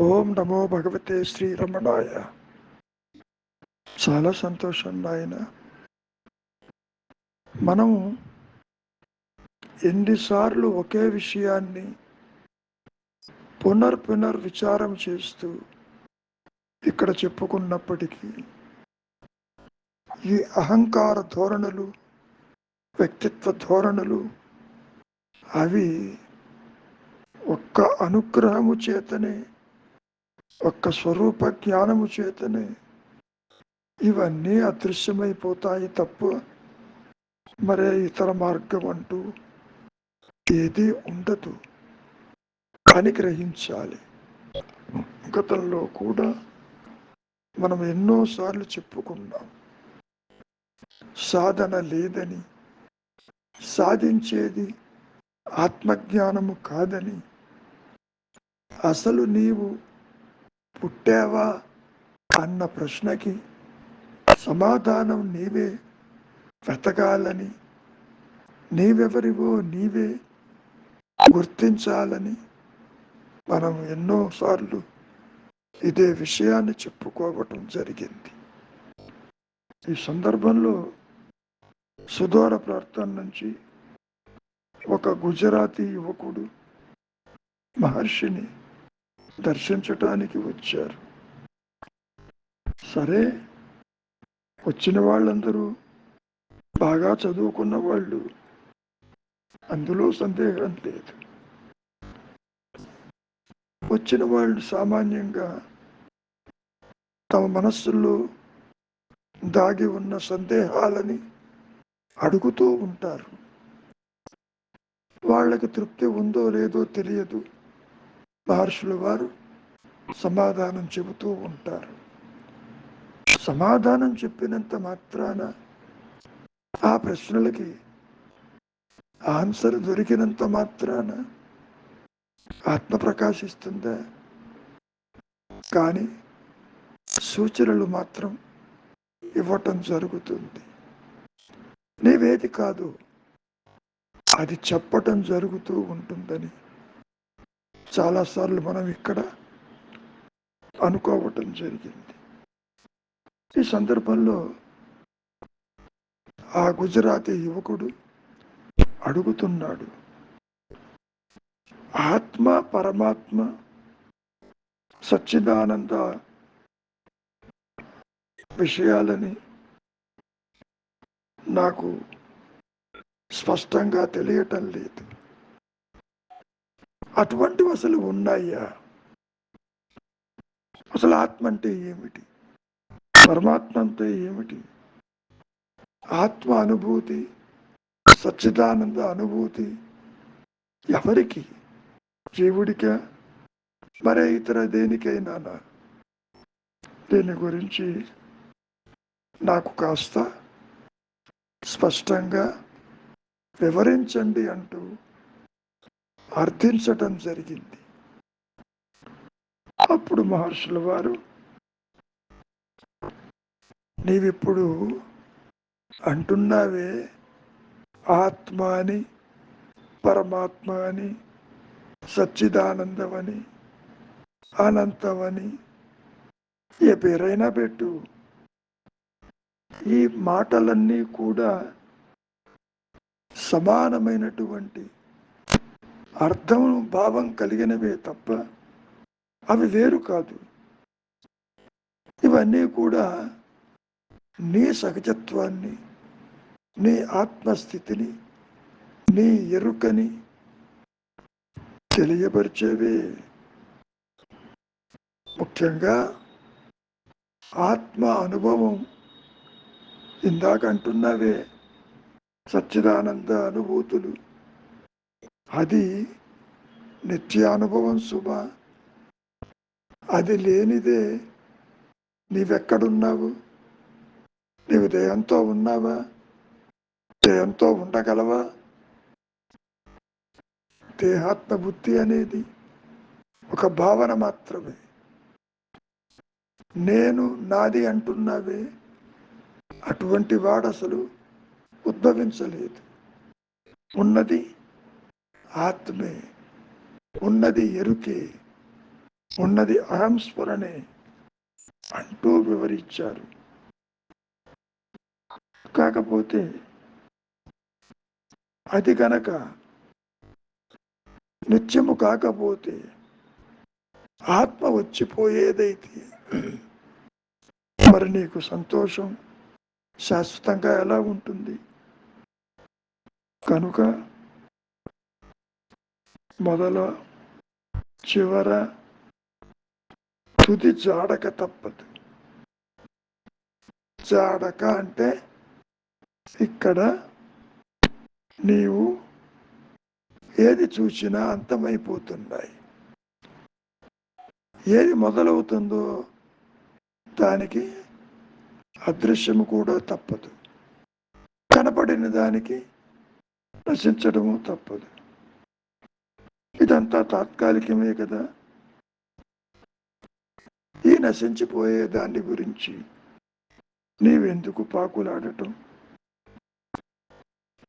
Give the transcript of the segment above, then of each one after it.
ఓం నమో భగవతే శ్రీరమణాయ. చాలా సంతోషం నాయన. మనం ఎన్నిసార్లు ఒకే విషయాన్ని పునర్ విచారం చేస్తూ ఇక్కడ చెప్పుకున్నప్పటికీ ఈ అహంకార ధోరణులు వ్యక్తిత్వ ధోరణులు అవి ఒక్క అనుగ్రహము చేతనే ఒక్క స్వరూప జ్ఞానము చేతనే ఇవన్నీ అదృశ్యమైపోతాయి తప్ప మరే ఇతర మార్గం అంటూ ఏది ఉండదు. అని గ్రహించాలి. గతంలో కూడా మనం ఎన్నోసార్లు చెప్పుకున్నాం. సాధన లేదని సాధించేది ఆత్మజ్ఞానము కాదని అసలు నీవు పుట్టావా అన్న ప్రశ్నకి సమాధానం నీవే వెతకాలని నీవెవరివో నీవే గుర్తించాలని మనం ఎన్నోసార్లు ఇదే విషయాన్ని చెప్పుకోవటం జరిగింది. ఈ సందర్భంలో సుదూర ప్రార్థన నుంచి ఒక గుజరాతీ యువకుడు మహర్షిని దర్శించటానికి వచ్చారు. సరే వచ్చిన వాళ్ళందరూ బాగా చదువుకున్న వాళ్ళు. అందులో సందేహం లేదు. వచ్చిన వాళ్ళు సామాన్యంగా తమ మనస్సుల్లో దాగి ఉన్న సందేహాలని అడుగుతూ ఉంటారు. వాళ్ళకి తృప్తి ఉందో లేదో తెలియదు. మహర్షుల వారు సమాధానం చెబుతూ ఉంటారు. సమాధానం చెప్పినంత మాత్రాన ఆ ప్రశ్నలకి ఆన్సర్ దొరికినంత మాత్రాన ఆత్మ ప్రకాశిస్తుందా? కానీ సూచనలు మాత్రం ఇవ్వటం జరుగుతుంది. నీవేది కాదు అది చెప్పటం జరుగుతూ ఉంటుందని చాలాసార్లు మనం ఇక్కడ అనుకోవటం జరిగింది. ఈ సందర్భంలో ఆ గుజరాతీ యువకుడు అడుగుతున్నాడు ఆత్మ పరమాత్మ సచ్చిదానంద విషయాలని నాకు స్పష్టంగా తెలియటం లేదు. అటువంటివి అసలు ఉన్నాయా? అసలు ఆత్మ అంటే ఏమిటి? పరమాత్మ అంటే ఏమిటి? ఆత్మ అనుభూతి సచ్చిదానంద అనుభూతి ఎవరికి? జీవుడికా? మరే ఇతర దేనికైనా దీని గురించి నాకు కాస్త స్పష్టంగా వివరించండి అంటూ అర్థించటం జరిగింది. అప్పుడు మహర్షుల వారు నీవిప్పుడు అంటున్నావే ఆత్మ అని పరమాత్మ అని సచ్చిదానందమని అనంతమని ఏ పేరైనా పెట్టు. ఈ మాటలన్నీ కూడా సమానమైనటువంటి అర్థం భావం కలిగినవే తప్ప అవి వేరు కాదు. ఇవన్నీ కూడా నీ సహజత్వాన్ని నీ ఆత్మస్థితిని నీ ఎరుకని తెలియపరిచేవే. ముఖ్యంగా ఆత్మ అనుభవం ఇందాక అంటున్నావే సచ్చిదానంద అనుభూతులు. అది నిత్యానుభవం శుభ అది లేనిదే నీవెక్కడున్నావు? నీవు దేహంతో ఉన్నావా? దేహంతో ఉండగలవా? దేహాత్మ బుద్ధి అనేది ఒక భావన మాత్రమే. నేను నాది అంటున్నావే. అటువంటి వాడు అసలు ఉద్భవించలేదు. ఉన్నది ఆత్మే ఉన్నది ఎరుకే ఉన్నది అహంస్ఫురణే అంటూ వివరించారు. కాకపోతే అది కనుక నిత్యము కాకపోతే ఆత్మ వచ్చిపోయేదైతే మరి నీకు సంతోషం శాశ్వతంగా ఎలా ఉంటుంది? కనుక మొదల చివర తుది జాడక తప్పదు. జాడక అంటే ఇక్కడ నీవు ఏది చూసినా అంతమైపోతున్నాయి. ఏది మొదలవుతుందో దానికి అదృశ్యము కూడా తప్పదు. కనపడిన దానికి నశించడము తప్పదు. ఇదంతా తాత్కాలికమే కదా. ఈ నశించిపోయే దాని గురించి నీవెందుకు పాకులాడటం?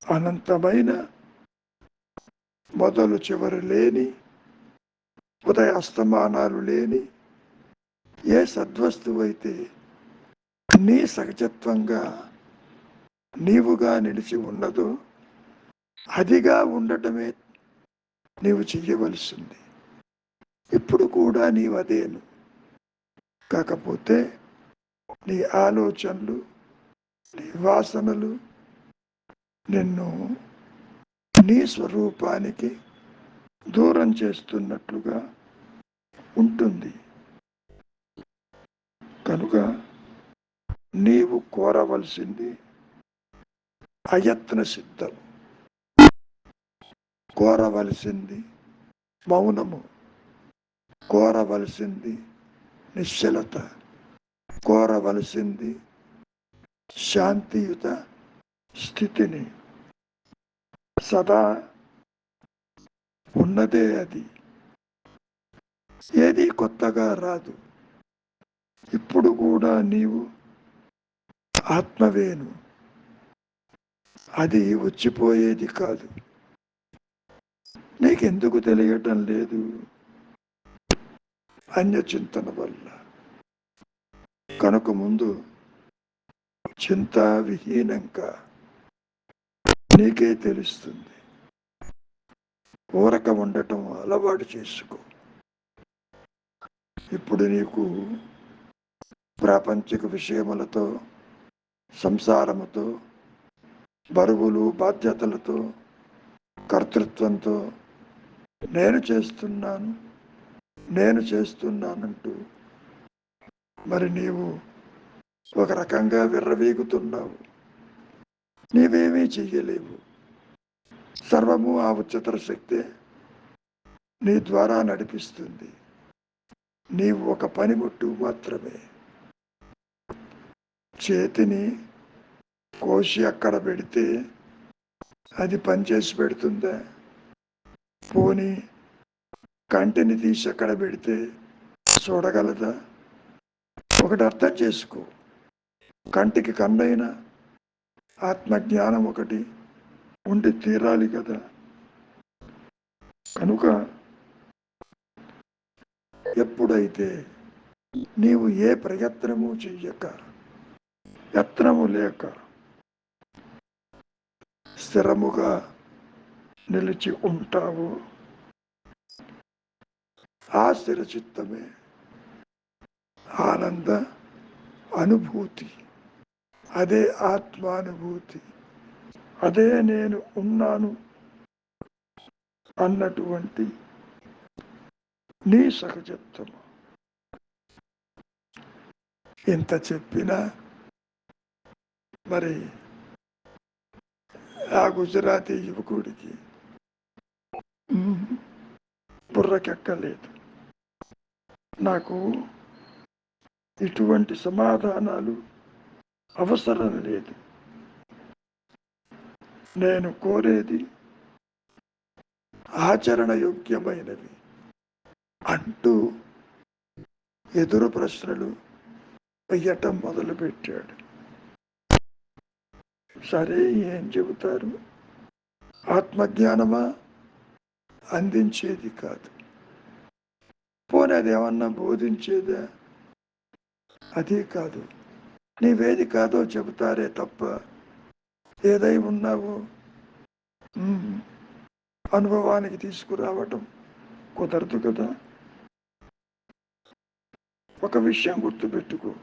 అనంతమైన మొదలు చివరి లేని ఉదయ అస్తమానాలు లేని ఏ సద్వస్తువైతే నీ సహజత్వంగా నీవుగా నిలిచి ఉన్నదో అదిగా ఉండటమే నీవు చెయ్యవలసింది. ఇప్పుడు కూడా నీవు అదేను. కాకపోతే నీ ఆలోచనలు నీ వాసనలు నిన్ను నీ స్వరూపానికి దూరం చేస్తున్నట్లుగా ఉంటుంది. కనుక నీవు కోరవలసింది అయత్న సిద్ధం. కోరవలసింది మౌనము కోరవలసింది నిశ్చలత కోరవలసింది శాంతియుత స్థితిని. సదా ఉన్నదే అది. ఏది కొత్తగా రాదు. ఇప్పుడు కూడా నీవు ఆత్మవేను అది వచ్చిపోయేది కాదు. నీకెందుకు తెలియటం లేదు. అన్య చింతన వల్ల. కనుక ముందు చింత విహీనంగా నీకే తెలుస్తుంది. ఊరక ఉండటం అలవాటు చేసుకో. ఇప్పుడు నీకు ప్రాపంచిక విషయములతో సంసారముతో బరువులు బాధ్యతలతో కర్తృత్వంతో నేను చేస్తున్నాను నేను చేస్తున్నానంటూ మరి నీవు ఒక రకంగా విర్రవీగుతున్నావు. నీవేమీ చెయ్యలేవు. సర్వము ఆ ఉచ్చతర శక్తే నీ ద్వారా నడిపిస్తుంది. నీవు ఒక పనిముట్టు మాత్రమే. చేతిని కోసి అక్కడ పెడితే అది పనిచేసి పెడుతుందా? పోని కంటిని తీసి అక్కడ పెడితే చూడగలదా? ఒకటి అర్థం చేసుకో. కంటికి కన్నైన ఆత్మజ్ఞానం ఒకటి ఉండి తీరాలి కదా. కనుక ఎప్పుడైతే నీవు ఏ ప్రయత్నము చెయ్యక యత్నము లేక స్థిరముగా నిలిచి ఉంటావు. ఆ స్థిరచిత్తమే ఆనంద అనుభూతి. అదే ఆత్మానుభూతి. అదే నేను ఉన్నాను అన్నటువంటి నీ సహజత్వము ఇంత చెప్పినా మరి ఆ గుజరాతీ యువకుడికి బుర్రకెక్కలేదు నాకు ఇటువంటి సమాధానాలు అవసరం లేదు. నేను కోరేది ఆచరణ యోగ్యమైనవి అంటూ ఎదురు ప్రశ్నలు వెయ్యటం మొదలుపెట్టాడు. సరే ఏం చెబుతారు? ఆత్మజ్ఞానమా? అందించేది కాదు. పోనీ అది ఏమన్నా బోధించేదా? అది కాదు. నీవేది కాదో చెబుతారే తప్ప ఏదై ఉన్నావో అనుభవానికి తీసుకురావటం కుదరదు కదా? ఒక విషయం గుర్తుపెట్టుకో.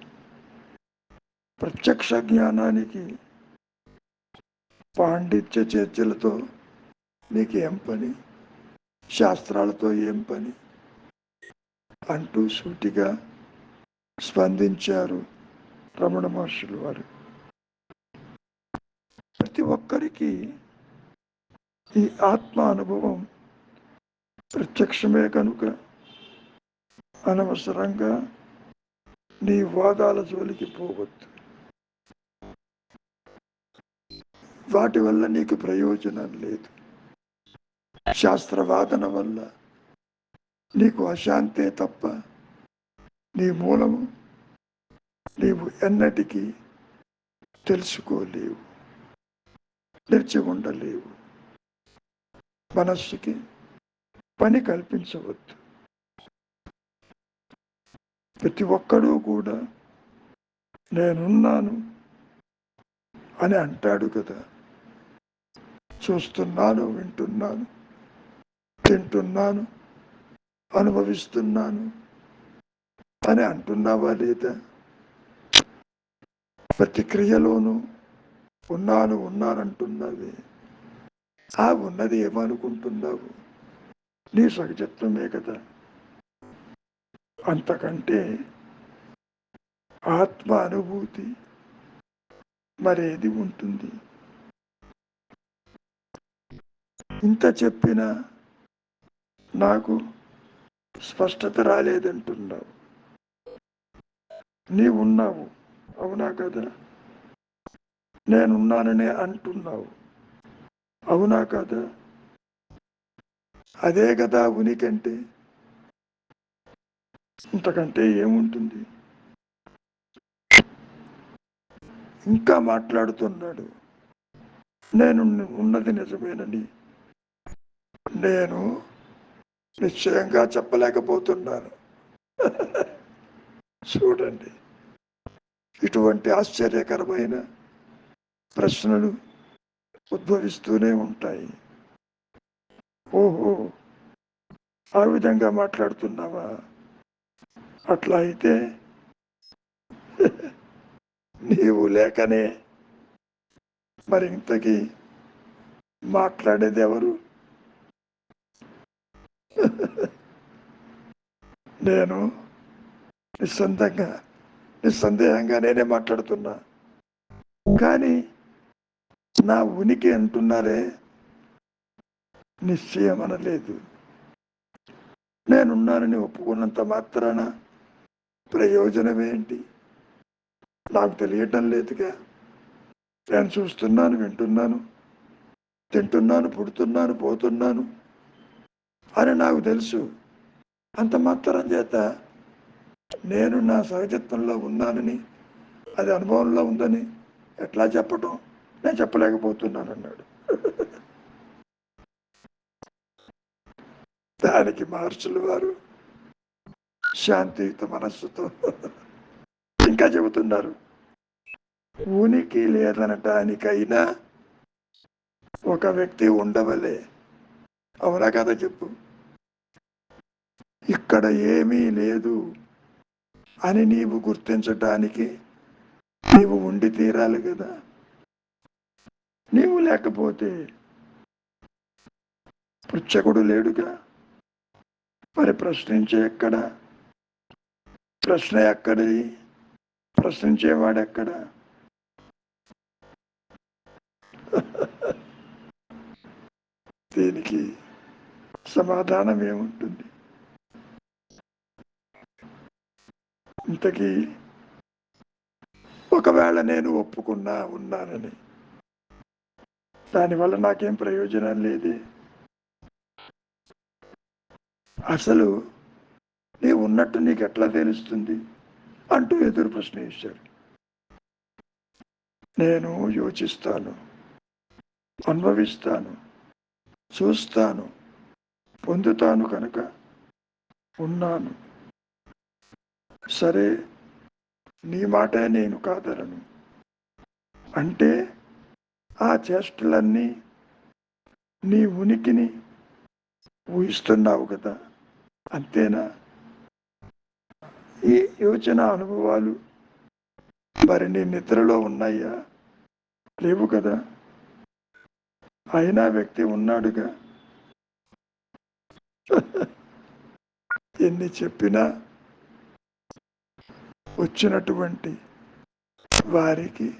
ప్రత్యక్ష జ్ఞానానికి పాండిత్య చర్చలతో నీకు ఏం పని? శాస్త్రాలతో ఏం పని? అంటూ సూటిగా స్పందించారు రమణ మహర్షులు వారు. ప్రతి ఒక్కరికి ఈ ఆత్మ అనుభవం ప్రత్యక్షమే కనుక. అనవసరంగా నీ వాదాల జోలికి పోవద్దు. వాటి వల్ల నీకు ప్రయోజనం లేదు. శాస్త్రవాదన వల్ల నీకు అశాంతే తప్ప నీ మూలము నీవు ఎన్నటికీ తెలుసుకోలేవు నిలిచి ఉండలేవు మనస్సుకి పని కల్పించవద్దు. ప్రతి ఒక్కడూ కూడా నేనున్నాను అని అంటాడు కదా. చూస్తున్నాను వింటున్నాను. తింటున్నాను అనుభవిస్తున్నాను అని అంటున్నావా లేదా? ప్రతిక్రియలోనూ ఉన్నాను ఉన్నానంటున్నావి. ఆ ఉన్నది ఏమనుకుంటున్నావు? నీ సహజత్వమే కదా. అంతకంటే ఆత్మ అనుభూతి మరేది ఉంటుంది? ఇంత చెప్పినా నాకు స్పష్టత రాలేదంటున్నావు. నీవున్నావు అవునా కదా? నేనున్నాననే అంటున్నావు అవునా కదా? అదే కదా ఉనికంటే? ఇంతకంటే ఏముంటుంది? ఇంకా మాట్లాడుతున్నాడు. నేను ఉన్నది నిజమేనని. నేను నిశ్చయంగా చెప్పలేకపోతున్నాను. చూడండి. ఇటువంటి ఆశ్చర్యకరమైన ప్రశ్నలు ఉద్భవిస్తూనే ఉంటాయి. ఓహో! ఆ విధంగా మాట్లాడుతున్నావా? అట్లా అయితే నీవు లేకనే మరింతకి మాట్లాడేది ఎవరు నేను నిస్సందంగా నిస్సందేహంగా నేనే మాట్లాడుతున్నా. కానీ నా ఉనికి అంటున్నారే నిశ్చయం అనలేదు నేనున్నానని ఒప్పుకున్నంత మాత్రాన ప్రయోజనం ఏంటి నాకు తెలియటం లేదుగా. నేను చూస్తున్నాను వింటున్నాను తింటున్నాను పుడుతున్నాను పోతున్నాను. అని నాకు తెలుసు. అంత మాత్రం చేత నేను నా సహజత్వంలో ఉన్నానని అది అనుభవంలో ఉందని ఎట్లా చెప్పటం? నేను చెప్పలేకపోతున్నాను అన్నాడు. దానికి మహర్షులు వారు శాంతియుత మనస్సుతో ఇంకా చెబుతున్నారు. ఉనికి లేదనటానికైనా ఒక వ్యక్తి ఉండవలే. అవునా కదా చెప్పు? ఇక్కడ ఏమీ లేదు అని నీవు గుర్తించటానికి నీవు ఉండి తీరాలి కదా. నీవు లేకపోతే పృచ్చకుడు లేడుగా? మరి ప్రశ్నించే ఎక్కడ? ప్రశ్న ఎక్కడిది ప్రశ్నించేవాడెక్కడ దీనికి సమాధానం ఏముంటుంది? ఇంతకీ ఒకవేళ నేను ఒప్పుకున్నా ఉన్నానని. దానివల్ల నాకేం ప్రయోజనం లేదు? అసలు నీ ఉన్నట్టు నీకు ఎట్లా తెలుస్తుంది? అంటూ ఎదురు ప్రశ్న ఇచ్చారు నేను యోచిస్తాను అనుభవిస్తాను చూస్తాను పొందుతాను కనుక ఉన్నాను. సరే నీ మాటే నేను కాదలను. అంటే ఆ చేష్టలన్నీ నీ ఉనికిని ఊహిస్తున్నావు కదా అంతేనా? ఈ యోచన అనుభవాలు మరి నీ నిద్రలో ఉన్నాయా? లేవు కదా. అయినా వ్యక్తి ఉన్నాడుగా. ఎన్ని చెప్పినా వచ్చినటువంటి వారికి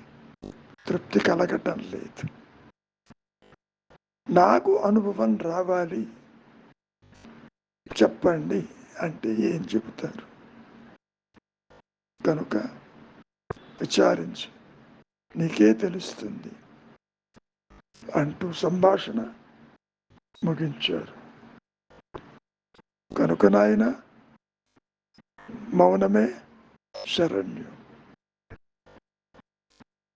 తృప్తి కలగటం లేదు. నాకు అనుభవం రావాలి. చెప్పండి అంటే ఏం చెబుతారు? కనుక విచారించు. నీకే తెలుస్తుంది. అంటూ సంభాషణ ముగించారు. కనుక నాయన మౌనమే surrender.